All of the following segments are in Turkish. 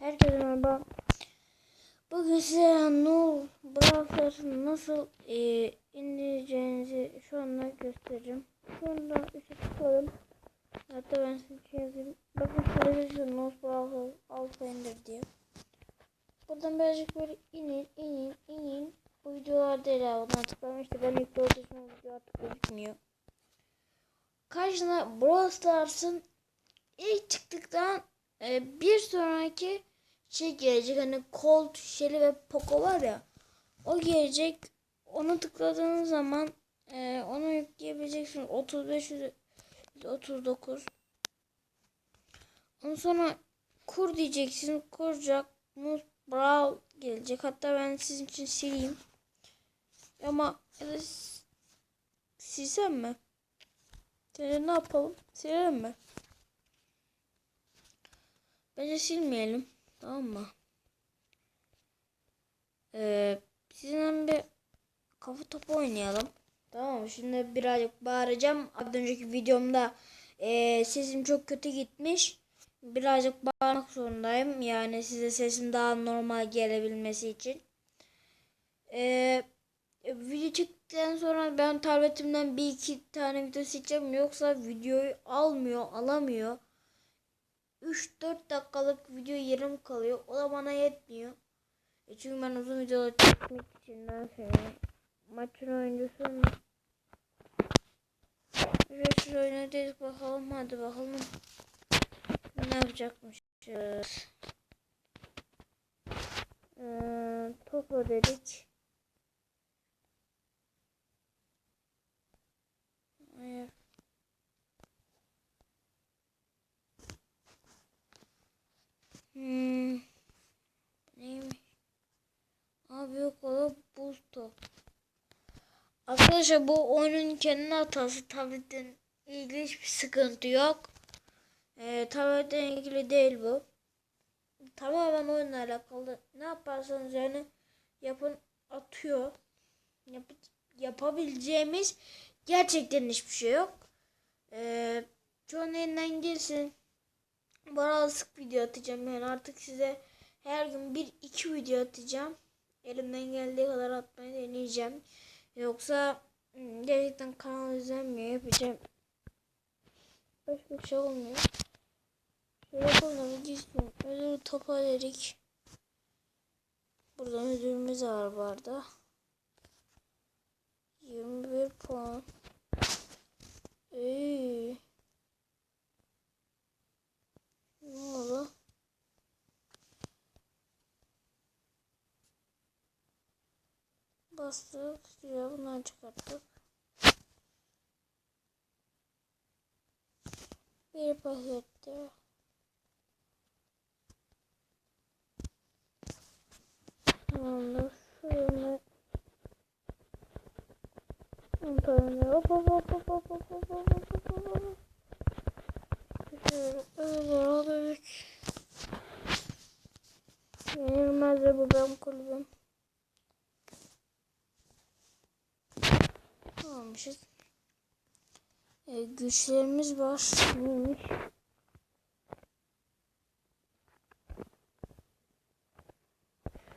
Herkese merhaba. Bugün size Null Browser'ı nasıl e, indireceğinizi şu anda göstereceğim. Şu anda üstü tıkladım. Hatta ben size şey yazayım. Bakın şurada yazıyor Null Browser Alpha indir diye. Buradan birazcık böyle inin, inin, inin. Bu videolar değil abi. Buna tıkladım. İşte ben ilk o video artık gözükmüyor. Karşına Brawl Stars'ın ilk çıktıktan e, bir sonraki şey gelecek hani Colt, Shelly ve Poco var ya o gelecek onu tıkladığınız zaman e, onu yükleyebileceksiniz 35 39 ondan sonra kur diyeceksin kuracak Mus Brawl gelecek hatta ben sizin için sileyim ama silsem mi? Seni ne yapalım? Silelim mi? Bence silmeyelim. Tamam mı? Ee, sizinle bir kafa topu oynayalım. Tamam? Şimdi birazcık bağıracağım. Az önceki videomda ee, sesim çok kötü gitmiş. Birazcık bağırmak zorundayım. Yani size sesim daha normal gelebilmesi için. Ee, video çıktıktan sonra ben tabletimden bir iki tane video seçeceğim. Yoksa videoyu almıyor, alamıyor. 3-4 dakikalık video yarım kalıyor. O da bana yetmiyor. E çünkü ben uzun videolar çekmek için ne yapıyorum? Maçın oyuncusu mu? Resul oynadık bakalım hadi bakalım. Ne yapacakmışız? Ee, top dedik. Hayır. Hmm. Neymiş? Abi yok o buz top. Arkadaşlar bu oyunun kendi hatası tabletin ilgili hiçbir sıkıntı yok. Ee, tabletten ilgili değil bu. Tamamen oyunla alakalı. Ne yaparsanız yani yapın atıyor. Yap yapabileceğimiz gerçekten hiçbir şey yok. Ee, çoğun elinden gelsin. Bana sık video atacağım yani artık size her gün bir iki video atacağım. Elimden geldiği kadar atmayı deneyeceğim. Yoksa hmm, gerçekten kanal izlenmiyor yapacağım. Başka bir şey olmuyor. Şöyle yapalım gitsin. Ödül topa dedik. Burada ödülümüz var bu arada. 21 puan. İyi. Ne oldu? Bastık. Ya bundan çıkarttık. Bir pakette. Tamamdır. On tane. Hop hop hop hop hop hop hop hop hop hop. Şöyle öyle aldık. Yenilmez de bu benim kulübüm. Almışız. E, güçlerimiz var. Neymiş?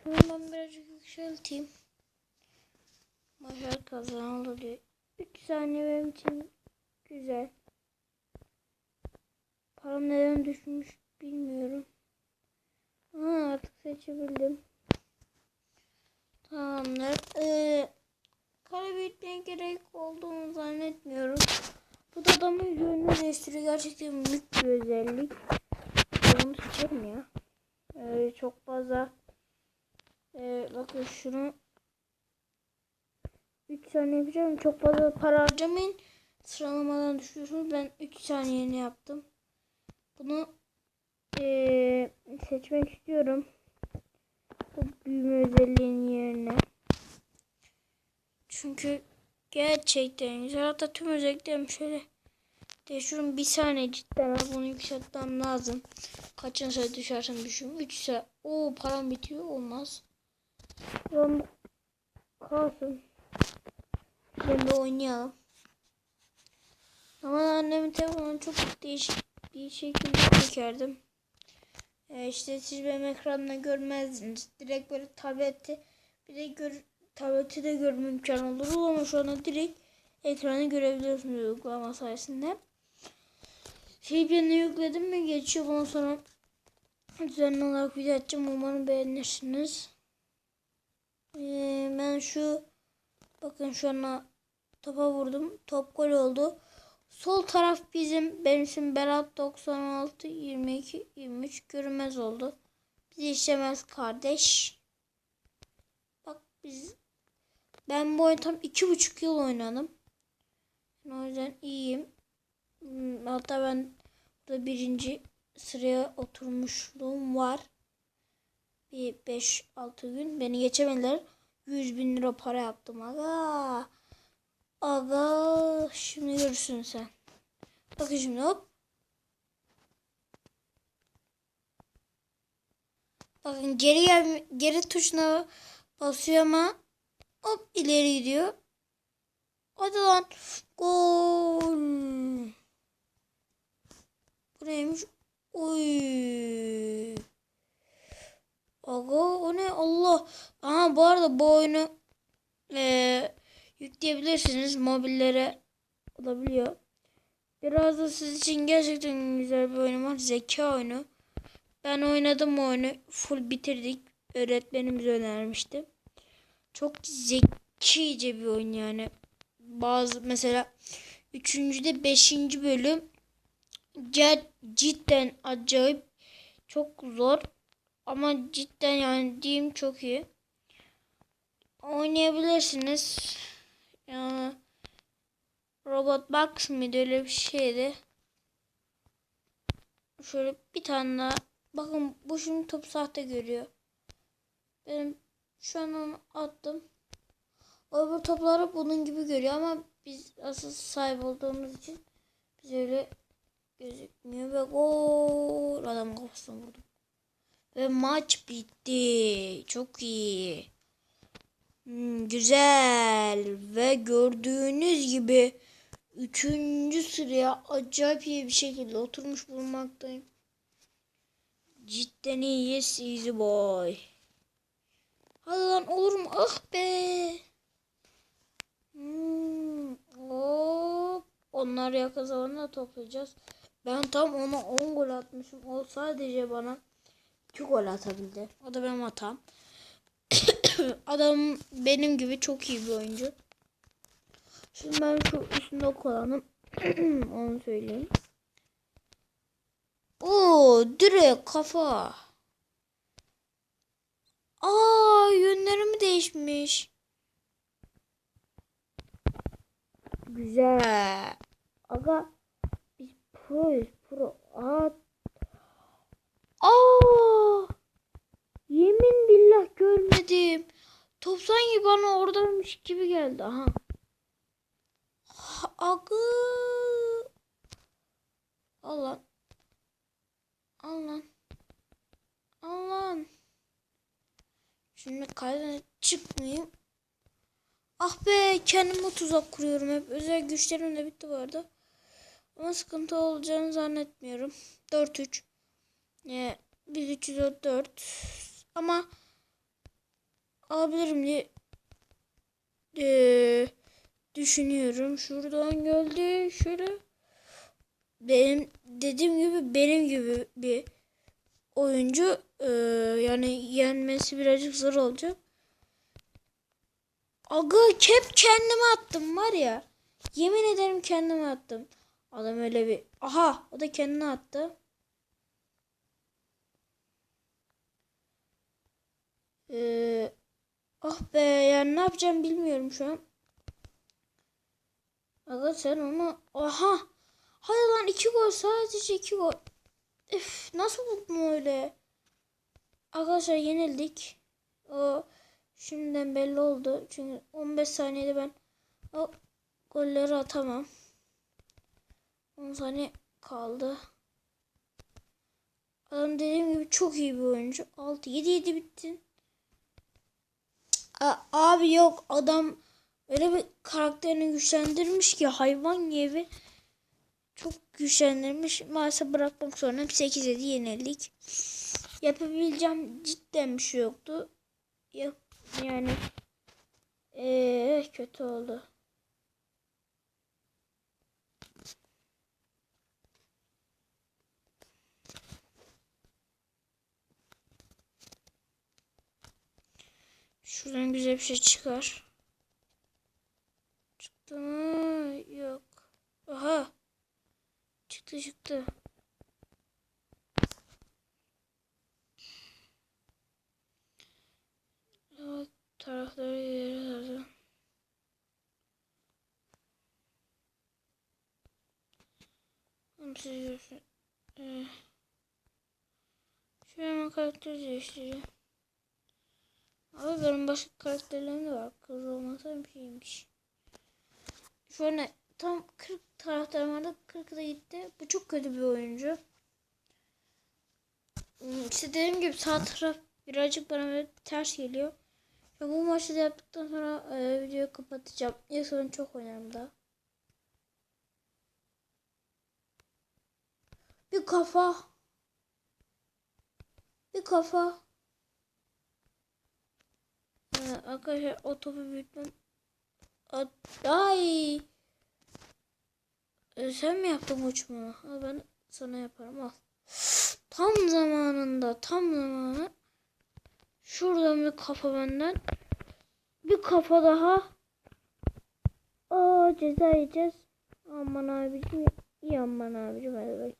Ben birazcık yükselteyim. Başarı kazanıldı diyor. 3 saniye benim için güzel. Param neden düşmüş bilmiyorum. Aa, artık seçebildim. Tamamdır. Ee, kare büyütmeye gerek olduğunu zannetmiyorum. Bu da değiştiriyor. Gerçekten mük bir özellik. Onu seçelim ya. Ee, çok fazla. Ee, bakın şunu 3 saniye yapacağım. Çok fazla para harcamayın. Sıralamadan düşüyorsunuz. Ben 3 saniyeni yaptım. Bunu ee, seçmek istiyorum. Bu büyüme özelliğinin yerine. Çünkü gerçekten güzel. Hatta tüm özelliklerim şöyle değiştiriyorum. Bir saniye cidden abi bunu yükseltmem lazım. Kaçıncı sayı düşersen düşün. 3 sayı. Oo param bitiyor. Olmaz. Ben kalsın. Ben de oynayalım. Ama annemin telefonu çok değişik bir şekilde çekerdim. e, işte siz benim ekranımda görmezdiniz. Direkt böyle tableti bir de gör, tableti de görme olur ama şu anda direkt ekranı görebiliyorsunuz uygulama sayesinde. VPN'i yükledim mi geçiyor bundan sonra düzenli olarak video açacağım. Umarım beğenirsiniz. Ee, ben şu bakın şu an topa vurdum. Top gol oldu. Sol taraf bizim. Benim için Berat 96 22 23 görünmez oldu. Bizi işlemez kardeş. Bak biz ben bu oyunu tam iki buçuk yıl oynadım. O yüzden iyiyim. Hmm, Hatta ben burada birinci sıraya oturmuşluğum var. Bir 5-6 gün beni geçemediler. 100 bin lira para yaptım aga. Aga şimdi görürsün sen. Bakın şimdi hop. Bakın geri gel geri tuşuna basıyor ama hop ileri gidiyor. Hadi lan. Gol. Bu neymiş? Oy. Aga o ne Allah. Aha bu arada bu oyunu eee yükleyebilirsiniz. Mobillere olabiliyor. Biraz da siz için gerçekten güzel bir oyun var. Zeka oyunu. Ben oynadım o oyunu. Full bitirdik. Öğretmenimiz önermişti. Çok zekice bir oyun yani. Bazı mesela 3. de 5. bölüm cid- cidden acayip çok zor ama cidden yani diyeyim çok iyi oynayabilirsiniz. Yani Robot Box mıydı öyle bir şeydi. Şöyle bir tane daha. Bakın bu şimdi top sahte görüyor. Benim şu an onu attım. O öbür topları bunun gibi görüyor ama biz asıl sahip olduğumuz için biz öyle gözükmüyor ve gol adam kafasına vurdum. Ve maç bitti. Çok iyi. Hmm, güzel ve gördüğünüz gibi üçüncü sıraya acayip iyi bir şekilde oturmuş bulunmaktayım. Cidden iyiyiz easy boy. Hadi lan olur mu? Ah be. Hmm, hop. Onları yakın zamanda toplayacağız. Ben tam ona 10 gol atmışım. O sadece bana 2 gol atabildi. O da benim hatam. Adam benim gibi çok iyi bir oyuncu. Şimdi ben şu üstünde olanım. Onu söyleyeyim. Oo direkt kafa. Aa yönlerimi değişmiş. Güzel. Aga biz proyuz pro. Aa. Aa. Yemin billah görmedim. Top sanki bana oradaymış gibi geldi. Aha. Ha, Agı. Al lan. Al lan. Al lan. Şimdi kaydan çıkmayayım. Ah be kendime tuzak kuruyorum hep. Özel güçlerim de bitti bu arada. Ama sıkıntı olacağını zannetmiyorum. 4-3. Ee, biz 304. Ama alabilirim diye ee, düşünüyorum. Şuradan geldi. Şöyle. Benim dediğim gibi benim gibi bir oyuncu ee, yani yenmesi birazcık zor olacak. Aga hep kendime attım var ya. Yemin ederim kendime attım. Adam öyle bir. Aha o da kendine attı. Ee, ah be yani ne yapacağım bilmiyorum şu an. Aga sen onu aha. Hadi lan iki gol sadece iki gol. Üf, nasıl buldun öyle? Arkadaşlar yenildik. O şimdiden belli oldu. Çünkü 15 saniyede ben o golleri atamam. 10 saniye kaldı. Adam dediğim gibi çok iyi bir oyuncu. 6 7 7 bitti. A- abi yok adam öyle bir karakterini güçlendirmiş ki hayvan gibi çok güçlendirmiş. Maalesef bırakmak zorunda 8 7 yenildik. yapabileceğim cidden bir şey yoktu. Yani eee kötü oldu. Şuradan güzel bir şey çıkar. Çıktı mı? Yok. Aha. Çıktı çıktı. Tarafları ileri sardı. Siz görsün. Ee, şöyle hemen değiştireceğim. Abi benim başka karakterlerim de var. Kız olmasa bir şeymiş. An tam 40 taraftarım vardı. 40 da gitti. Bu çok kötü bir oyuncu. Hmm, İşte dediğim gibi sağ taraf birazcık bana böyle ters geliyor. Ya bu maçı da yaptıktan sonra e, videoyu kapatacağım. İlk sonra çok daha. Bir kafa. Bir kafa. Ee, arkadaşlar o topu büyütmem. Ay. Ee, sen mi yaptın uçma? Al ben sana yaparım al. Tam zamanında tam zamanı. Şuradan bir kafa benden. Bir kafa daha. Aa ceza yiyeceğiz. Aman abicim. İyi aman abicim hadi.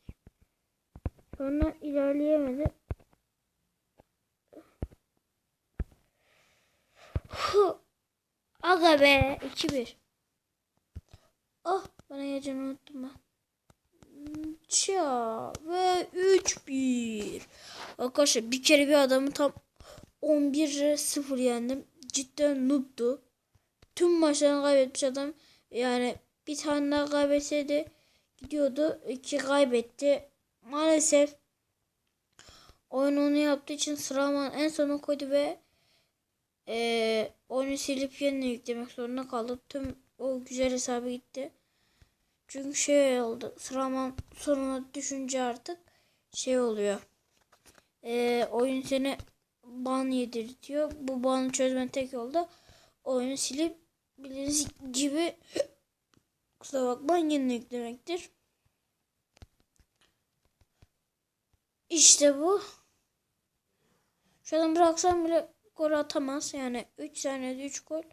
Sonra ilerleyemedi. Huh. Aga be 2-1. Ah bana yiyeceğini unuttum ben. Ça ve 3-1. Arkadaşlar bir kere bir adamı tam 11'e 0 yendim. Cidden noob'du. Tüm maçlarını kaybetmiş adam. Yani bir tane daha kaybetseydi gidiyordu. İki kaybetti. Maalesef oyun onu yaptığı için sıralamanın en sona koydu ve eee oyunu silip yeniden yüklemek zorunda kaldım. Tüm o güzel hesabı gitti. Çünkü şey oldu. Sıralaman sonuna düşünce artık şey oluyor. Eee oyun seni ban yedirtiyor. Bu banı çözmen tek yolda oyunu silip bildiğiniz gibi kusura bakmayın yeniden yüklemektir. İşte bu. Şu an bıraksam bile gol atamaz. Yani 3 saniyede 3 gol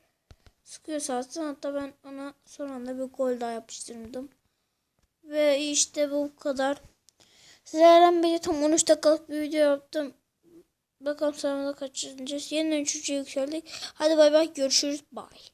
sıkıyorsa atsın. Hatta ben ona son anda bir gol daha yapıştırdım. Ve işte bu kadar. Sizlerden beri tam 13 dakikalık bir video yaptım. Bakalım sırada kaçıncı. Yeniden 3'e yükseldik. Hadi bay bay görüşürüz. Bye.